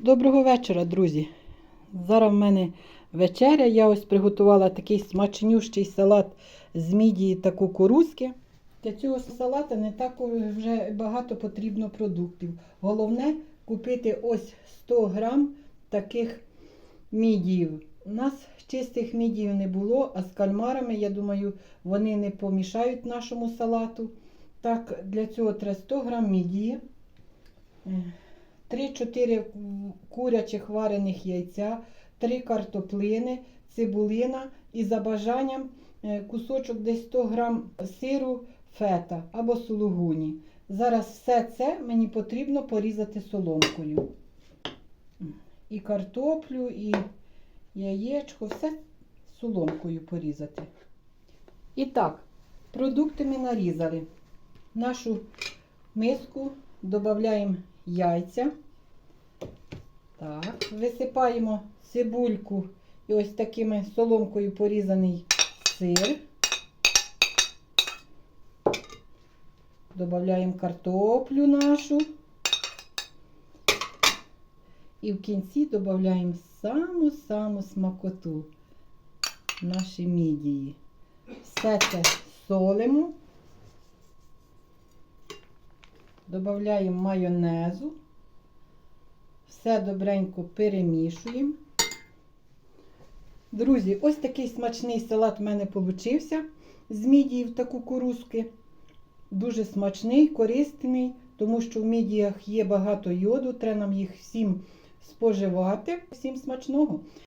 Доброго вечора, друзі. Зараз в мене вечеря. Я ось приготувала такий смачнющий салат з мідії та кукурузки. Для цього салата не так вже багато потрібно продуктів. Головне купити ось 100 грам таких мідіїв. У нас чистих мідіїв не було, а з кальмарами, я думаю, вони не помішають нашому салату. Так, для цього треба 100 грам мідії. Е, 3-4 курячих варених яйця, 3 картоплини, цибулина і за бажанням е, кусочок десь 100 грам сиру фета або сулугуні. Зараз все це мені потрібно порізати соломкою. І картоплю, і яєчко, все соломкою порізати. І так, продукти ми нарізали. Нашу миску додаємо яйця. Так, висипаємо цибульку і ось такими соломкою порізаний сир. Додаємо картоплю нашу. І в кінці додаємо саму-саму смакоту наші мідії. Все це солимо. Додаємо майонезу. Все добренько перемішуємо. Друзі, ось такий смачний салат в мене получився з мідіїв та кукурузки. Дуже смачний, корисний, тому що в мідіях є багато йоду, треба нам їх всім споживати. Всім смачного!